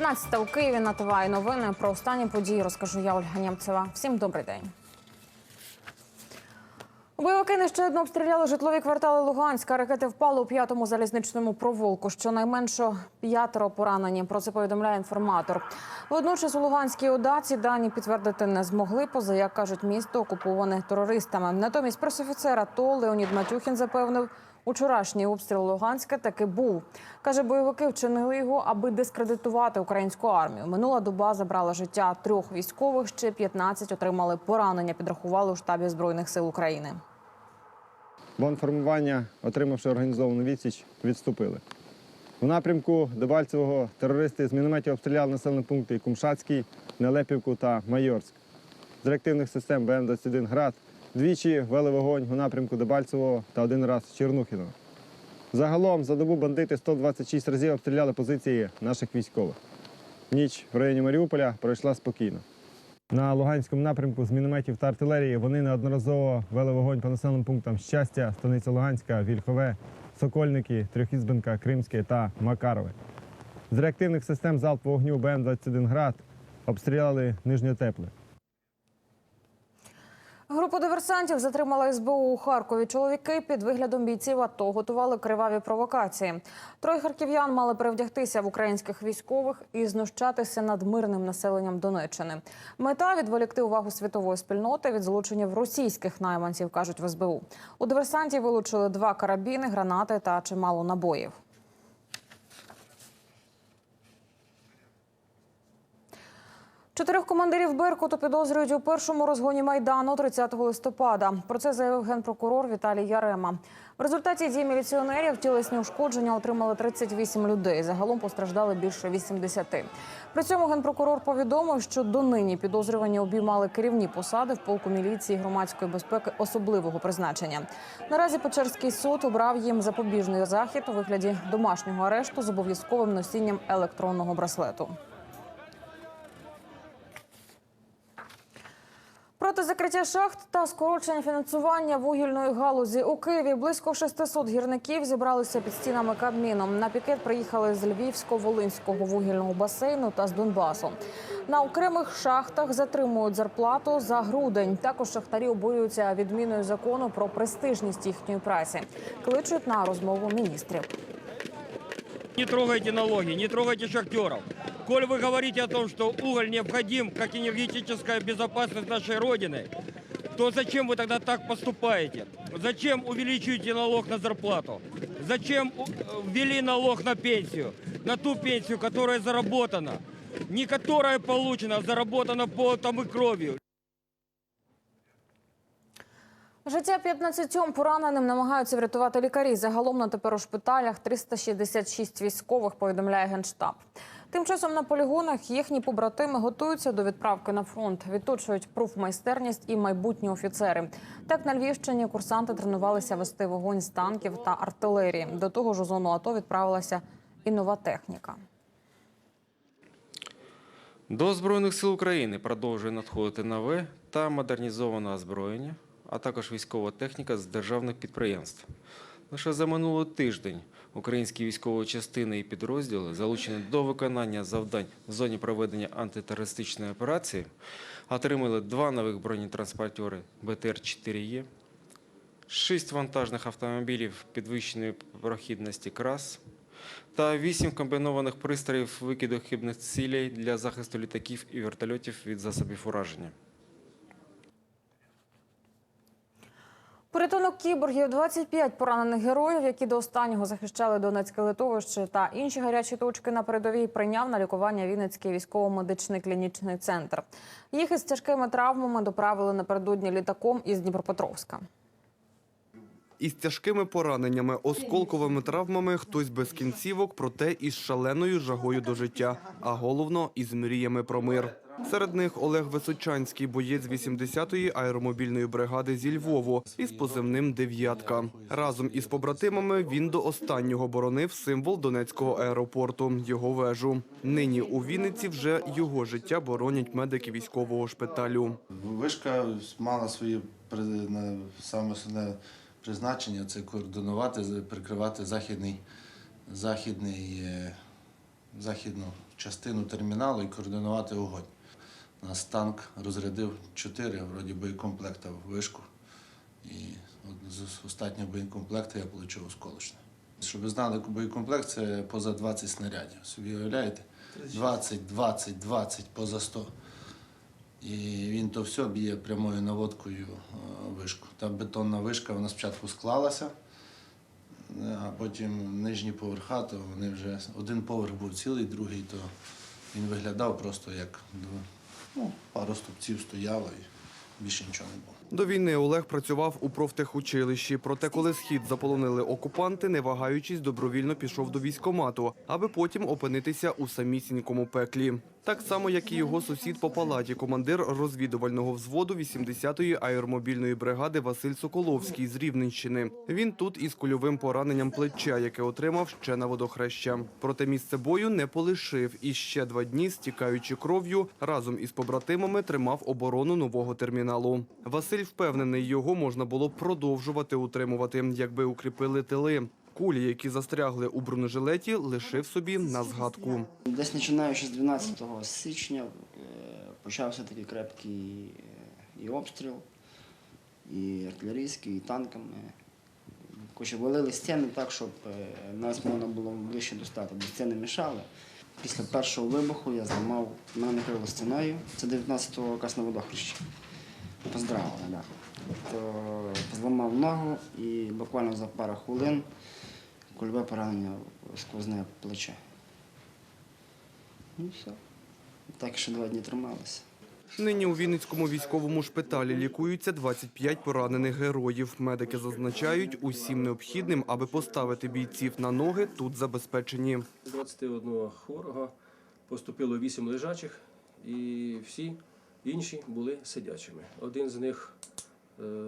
12 у Києві на ТВА і новини про останні події розкажу я Ольга Нємцева. Всім добрий день. Бойовики нещодавно обстріляли житлові квартали Луганська. Ракети впали у п'ятому залізничному провулку. Щонайменше п'ятеро поранені. Про це повідомляє інформатор. Водночас у Луганській ОДА ці дані підтвердити не змогли. Поза як кажуть, місто окуповане терористами. Натомість пресофіцер АТО Леонід Матюхін запевнив. Учорашній обстріл Луганська таки був. Каже, бойовики вчинили його, аби дискредитувати українську армію. Минула доба забрала життя трьох військових, ще 15 отримали поранення. Підрахували у штабі збройних сил України. Бонформування, отримавши організовану відсіч, відступили. У напрямку Дебальцевого терористи з мінометів обстріляли населені пункти Кумшацький, Нелепівку та Майорськ. З реактивних систем БМ-21 «Град» двічі вели вогонь у напрямку Дебальцевого та один раз Чернухіно. Загалом за добу бандити 126 разів обстріляли позиції наших військових. Ніч в районі Маріуполя пройшла спокійно. На Луганському напрямку з мінометів та артилерії вони неодноразово вели вогонь по населеним пунктам Щастя, Станиця Луганська, Вільхове, Сокольники, Трьохізбенка, Кримське та Макарове. З реактивних систем залпового вогню БМ-21 «Град» обстріляли Нижньотепле. Групу диверсантів затримала СБУ у Харкові. Чоловіки під виглядом бійців АТО готували криваві провокації. Троє харків'ян мали перевдягтися в українських військових і знущатися над мирним населенням Донеччини. Мета відволікти увагу світової спільноти від злочинів російських найманців, кажуть в СБУ. У диверсантів вилучили два карабіни, гранати та чимало набоїв. Чотирьох командирів Беркуту підозрюють у першому розгоні майдану 30 листопада. Про це заявив генпрокурор Віталій Ярема. В результаті дій міліціонерів тілесні ушкодження отримали 38 людей. Загалом постраждали більше 80. При цьому генпрокурор повідомив, що донині підозрювані обіймали керівні посади в полку міліції громадської безпеки особливого призначення. Наразі Печерський суд обрав їм запобіжний захід у вигляді домашнього арешту з обов'язковим носінням електронного браслету. Проти закриття шахт та скорочення фінансування вугільної галузі у Києві близько 600 гірників зібралися під стінами Кабміну. На пікет приїхали з Львівсько-Волинського вугільного басейну та з Донбасу. На окремих шахтах затримують зарплату за грудень. Також шахтарі обурюються відміною закону про престижність їхньої праці. Кличуть на розмову міністрів. Не трогайте налоги, не трогайте шахтеров. Коль вы говорите о том, что уголь необходим как энергетическая безопасность нашей Родины, то зачем вы тогда так поступаете? Зачем увеличиваете налог на зарплату? Зачем у- ввели налог на пенсию? На ту пенсию, которая заработана. Не которая получена, а заработана потом и кровью. Життя 15 пораненим намагаються врятувати лікарі. Загалом на тепер у шпиталях 366 військових, повідомляє Генштаб. Тим часом на полігонах їхні побратими готуються до відправки на фронт, відточують профмайстерність і майбутні офіцери. Так на Львівщині курсанти тренувалися вести вогонь з танків та артилерії. До того ж у зону АТО відправилася і нова техніка. До Збройних сил України продовжує надходити нове та модернізоване озброєння, а також військова техніка з державних підприємств. Лише за минулий тиждень українські військові частини і підрозділи, залучені до виконання завдань в зоні проведення антитерористичної операції, отримали два нових бронетранспортери БТР-4Е, шість вантажних автомобілів підвищеної прохідності КРАС, та вісім комбінованих пристроїв викиду хибних цілей для захисту літаків і вертольотів від засобів ураження. Порятунок кіборгів, 25 поранених героїв, які до останнього захищали Донецьке литовище та інші гарячі точки на передовій, прийняв на лікування Вінницький військово-медичний клінічний центр. Їх із тяжкими травмами доправили напередодні літаком із Дніпропетровська. Із тяжкими пораненнями, осколковими травмами, хтось без кінцівок, проте із шаленою жагою до життя, а головно із мріями про мир. Серед них Олег Височанський, боєць 80-ї аеромобільної бригади зі Львову із позивним «дев'ятка». Разом із побратимами він до останнього боронив символ Донецького аеропорту – його вежу. Нині у Вінниці вже його життя боронять медики військового шпиталю. Вишка мала своє саме основне призначення це координувати, прикривати західний, західний, е, західну частину терміналу і координувати огонь. Нас танк розрядив чотири вроді боєкомплекта в вишку. І от з останнього боєкомплекту я отримав осколочне. Щоб ви знали, боєкомплект це поза 20 снарядів. Собі уявляєте? 20, 20, 20 поза 100. І він то все б'є прямою наводкою е, вишку. Та бетонна вишка вона спочатку склалася, а потім нижні поверха, то вони вже один поверх був цілий, другий, то він виглядав просто як ну, пару ступців стояло і більше нічого не було. До війни Олег працював у профтехучилищі. Проте, коли схід заполонили окупанти, не вагаючись, добровільно пішов до військомату, аби потім опинитися у самісінькому пеклі. Так само, як і його сусід по палаті, командир розвідувального взводу 80-ї аеромобільної бригади Василь Соколовський з Рівненщини. Він тут із кульовим пораненням плеча, яке отримав ще на водохреща. Проте місце бою не полишив і ще два дні, стікаючи кров'ю, разом із побратимами тримав оборону нового терміналу. Василь впевнений, його можна було продовжувати утримувати, якби укріпили тили. Кулі, які застрягли у бронежилеті, лишив собі на згадку. Десь починаючи з 12 січня е, почався такий крепкий е, і обстріл, і артилерійський, і танками. Коротше, валили стіни так, щоб е, нас можна було ближче достати, бо стіни мішали. Після першого вибуху я зламав, мене накрило стіною. Це 19-го якраз на. Поздравили, так. То зламав ногу і буквально за пару хвилин кульове поранення сквозне плече. Ну і все. Так ще два дні трималися. Нині у Вінницькому військовому шпиталі лікуються 25 поранених героїв. Медики зазначають, усім необхідним, аби поставити бійців на ноги, тут забезпечені. З 21 хворого поступило 8 лежачих, і всі інші були сидячими. Один з них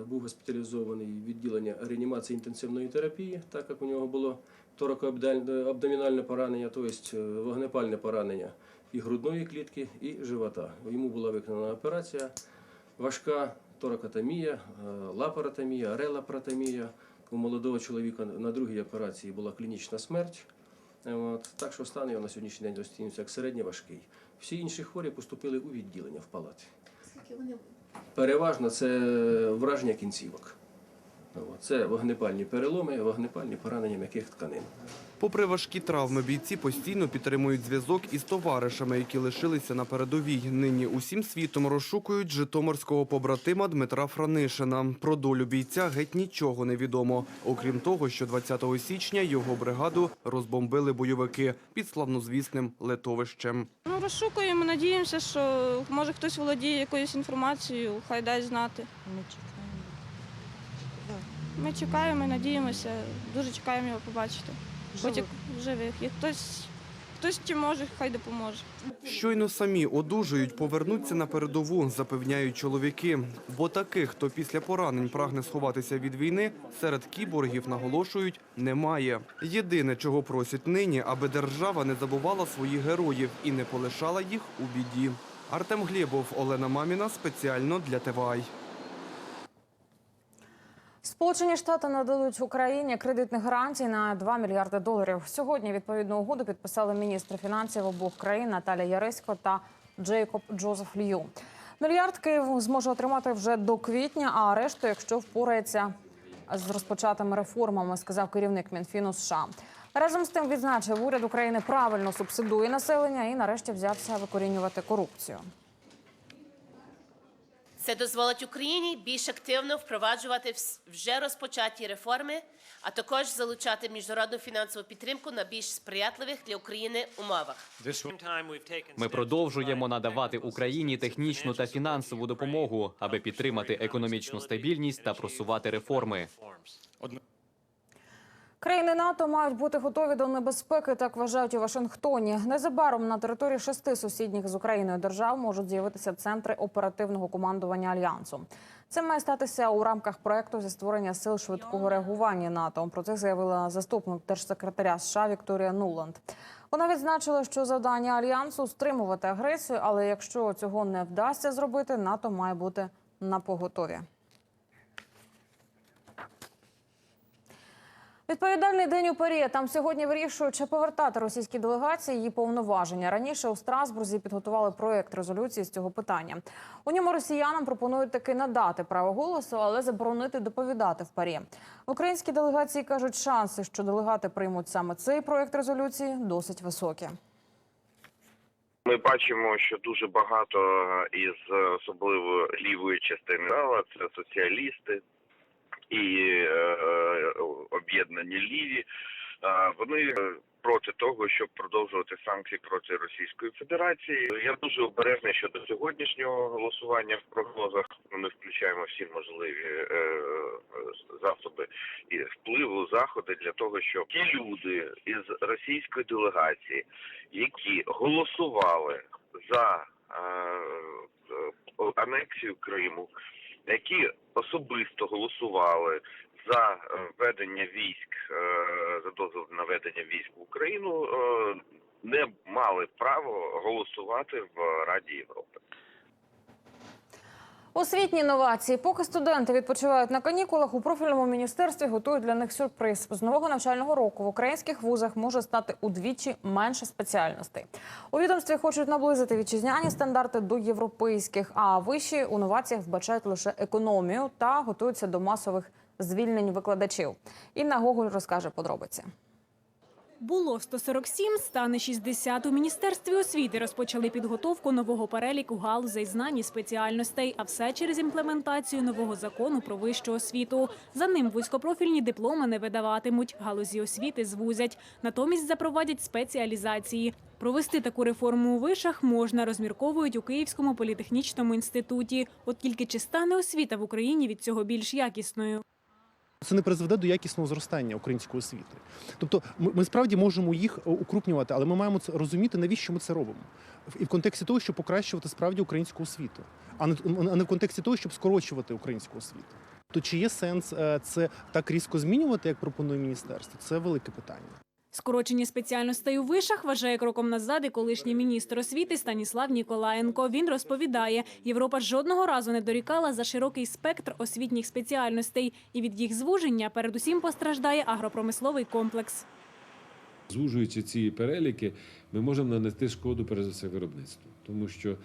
був госпіталізований в відділення реанімації інтенсивної терапії, так як у нього було торакоабдомінальне поранення, тобто е, вогнепальне поранення і грудної клітки, і живота. Йому була виконана операція важка торакотомія, е, лапаротомія, релапаротомія. У молодого чоловіка на другій операції була клінічна смерть. Е, От, так що стан його на сьогоднішній день розцінюється як середньоважкий. Всі інші хворі поступили у відділення в палаті. Переважно це враження кінцівок. Це вогнепальні переломи, вогнепальні поранення м'яких тканин. Попри важкі травми, бійці постійно підтримують зв'язок із товаришами, які лишилися на передовій. Нині усім світом розшукують житомирського побратима Дмитра Франишина. Про долю бійця геть нічого не відомо. Окрім того, що 20 січня його бригаду розбомбили бойовики під славнозвісним летовищем. Ну, розшукуємо, надіємося, що може хтось володіє якоюсь інформацією, хай дасть знати. Ми чекаємо. Ми чекаємо, надіємося, дуже чекаємо його побачити. Як живих. І хтось, хтось чи може, хай допоможе. Щойно самі одужують, повернуться на передову, запевняють чоловіки. Бо таких, хто після поранень прагне сховатися від війни, серед кіборгів наголошують, немає. Єдине, чого просять нині, аби держава не забувала своїх героїв і не полишала їх у біді. Артем Глєбов, Олена Маміна спеціально для ТВАЙ. Сполучені Штати нададуть Україні кредитних гарантій на 2 мільярди доларів. Сьогодні відповідну угоду підписали міністри фінансів обох країн Наталя Ярисько та Джейкоб Джозеф Лью. Мільярд Київ зможе отримати вже до квітня, а решту, якщо впорається з розпочатими реформами, сказав керівник Мінфіну США. Разом з тим відзначив, уряд України правильно субсидує населення і нарешті взявся викорінювати корупцію. Це дозволить Україні більш активно впроваджувати вже розпочаті реформи, а також залучати міжнародну фінансову підтримку на більш сприятливих для України умовах. Ми продовжуємо надавати Україні технічну та фінансову допомогу, аби підтримати економічну стабільність та просувати реформи. Країни НАТО мають бути готові до небезпеки, так вважають у Вашингтоні. Незабаром на території шести сусідніх з Україною держав можуть з'явитися центри оперативного командування альянсу. Це має статися у рамках проекту зі створення сил швидкого реагування НАТО. Про це заявила заступник держсекретаря США Вікторія Нуланд. Вона відзначила, що завдання альянсу стримувати агресію, але якщо цього не вдасться зробити, НАТО має бути на поготові. Відповідальний день у Парі. Там сьогодні вирішують, чи повертати російській делегації її повноваження. Раніше у Страсбурзі підготували проєкт резолюції з цього питання. У ньому росіянам пропонують таки надати право голосу, але заборонити доповідати в Парі. В українській делегації кажуть, шанси, що делегати приймуть саме цей проєкт резолюції, досить високі. Ми бачимо, що дуже багато із особливо лівої частини зала це соціалісти і е, е, об'єднані ліві. Е, вони проти того, щоб продовжувати санкції проти Російської Федерації. Я дуже обережний щодо сьогоднішнього голосування в прогнозах. Ми включаємо всі можливі е, е, засоби і впливу заходи для того, щоб ті люди із російської делегації, які голосували за е, е, анексію Криму, які особисто голосували за ведення введення військ, е, за дозвіл на ведення військ в Україну, е, не мали право голосувати в Раді Європи. Освітні новації. Поки студенти відпочивають на канікулах, у профільному міністерстві готують для них сюрприз. З нового навчального року в українських вузах може стати удвічі менше спеціальностей. У відомстві хочуть наблизити вітчизняні стандарти до європейських, а вищі у новаціях вбачають лише економію та готуються до масових звільнень викладачів. Інна Гоголь розкаже подробиці. Було 147, стане 60. У Міністерстві освіти розпочали підготовку нового переліку галузей знань і спеціальностей, а все через імплементацію нового закону про вищу освіту. За ним вузькопрофільні дипломи не видаватимуть, галузі освіти звузять. Натомість запровадять спеціалізації. Провести таку реформу у вишах можна, розмірковують у Київському політехнічному інституті. От тільки чи стане освіта в Україні від цього більш якісною? Це не призведе до якісного зростання української освіти. Тобто, ми, справді можемо їх е, укрупнювати, але ми маємо це розуміти, навіщо ми це робимо. І в контексті того, щоб покращувати справді українську освіту, а не, а не в контексті того, щоб скорочувати українську освіту. То чи є сенс е, це так різко змінювати, як пропонує міністерство? Це велике питання. Скорочення спеціальностей у вишах вважає кроком назад і колишній міністр освіти Станіслав Ніколаєнко. Він розповідає, Європа жодного разу не дорікала за широкий спектр освітніх спеціальностей, і від їх звуження передусім постраждає агропромисловий комплекс. Звужуючи ці переліки, ми можемо нанести шкоду перш за все виробництву, тому що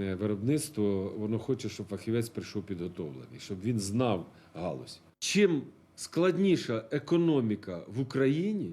е, виробництво воно хоче, щоб фахівець прийшов підготовлений, щоб він знав галузь. Чим складніша економіка в Україні,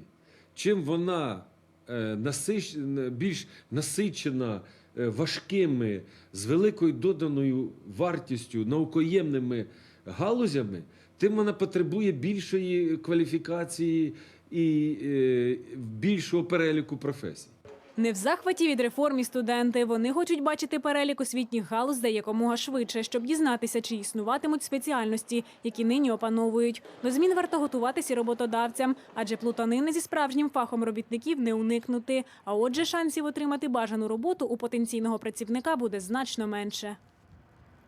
чим вона е, насич... більш насичена е, важкими, з великою доданою вартістю, наукоємними галузями, тим вона потребує більшої кваліфікації і е, більшого переліку професій. Не в захваті від реформ і студенти. Вони хочуть бачити перелік освітніх галузей якомога швидше, щоб дізнатися, чи існуватимуть спеціальності, які нині опановують. До змін варто готуватися роботодавцям, адже плутанини зі справжнім фахом робітників не уникнути. А отже, шансів отримати бажану роботу у потенційного працівника буде значно менше.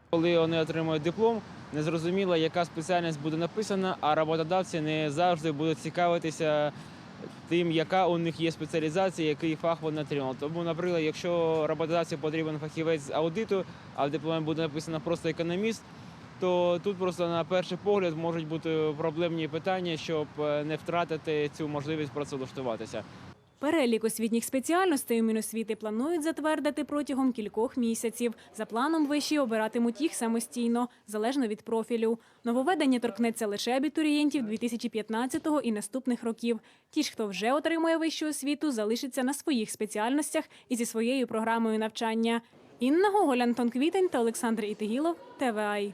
Коли вони отримують диплом, незрозуміло, яка спеціальність буде написана, а роботодавці не завжди будуть цікавитися тим, яка у них є спеціалізація, який фах вони отримали. Тому, наприклад, якщо роботодавцю потрібен фахівець з аудиту, а в дипломі буде написано просто економіст, то тут просто на перший погляд можуть бути проблемні питання, щоб е, не втратити цю можливість працевлаштуватися. Перелік освітніх спеціальностей у Міносвіти планують затвердити протягом кількох місяців. За планом виші обиратимуть їх самостійно, залежно від профілю. Нововведення торкнеться лише абітурієнтів 2015 і наступних років. Ті ж, хто вже отримує вищу освіту, залишаться на своїх спеціальностях і зі своєю програмою навчання. Інна Гоголь, Антон Квітень та Олександр Ітигілов, ТВАЙ.